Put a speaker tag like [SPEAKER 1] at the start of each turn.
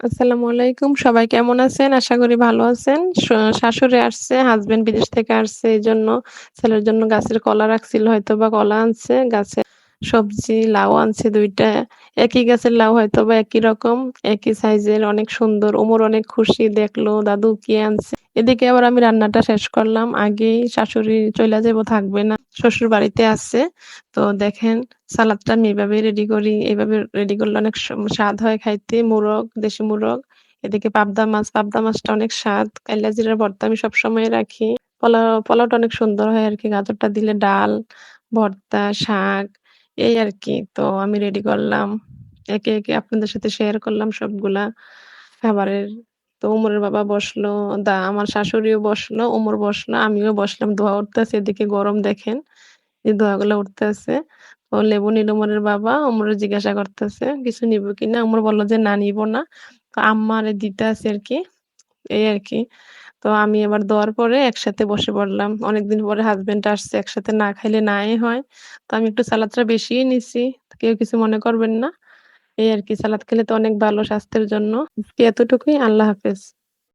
[SPEAKER 1] আসসালামু আলাইকুম। সবাই কেমন আছেন? আশা করি ভালো আছেন। শাশুড়ি আসছে, হাসব্যান্ড বিদেশ থেকে আসছে। এজন্য ছেলের জন্য গাছের কলা রাখছিল হয়তোবা কলা আনছে। গাছে সবজি লাউ আনছে দুইটা একই গাছের লাউ হয়তোবা একই রকম, একই সাইজের অনেক সুন্দর। ওমর অনেক খুশি দেখল, দাদু কি আনছে? এদিকে আবার আমি রান্নাটা শেষ করলাম। আগেই শাশুড়ি চলে যাব থাকবে না। শ্বশুর বাড়িতে আছে। তো দেখেন সালাদটা আমি এভাবে রেডি করি। এভাবে রেডি করলে অনেক স্বাদ হয় খাইতে। মুরগ দেশি মোরগ। এদিকে পাবদা মাছ, পাবদা মাছটা অনেক স্বাদ। কাইলা জিরার ভর্তা আমি সবসময় রাখি। পোলাও পোলাওটা অনেক সুন্দর হয় আর কি গাজরটা দিলে ডাল, ভর্তা, শাক এই আর কি তো আমি রেডি করলাম। একে, একে আপনাদের সাথে শেয়ার করলাম সবগুলা খাবারের। তো ওমরের বাবা বসল, দা আমার শাশুড়িও বসল, ওমর বসল, আমিও বসলাম। ধোঁয়া উঠতেছে। এদিকে গরম দেখেন। এই ধোঁয়াগুলা উঠতেছে। ও লেবু নিল ওমরের বাবা। ওমরে জিজ্ঞাসা করতেছে, "কিছু নিবো কিনা?" ওমর বলল যে, "না নিবো না।" তো আম্মা আমারে দিতে আছে আর কি এই আর কি তো আমি এবার দেওয়ার পরে একসাথে বসে পড়লাম। অনেকদিন পরে হাজবেন্ড আসছে। একসাথে না খাইলে নাই হয়। তো আমি একটু সালাদটা বেশিই নিছি। কেউ কিছু মনে করবেন না। এই আর কি সালাদ খেলে তো অনেক ভালো স্বাস্থ্যের জন্য। এতটুকুই। আল্লাহ হাফেজ।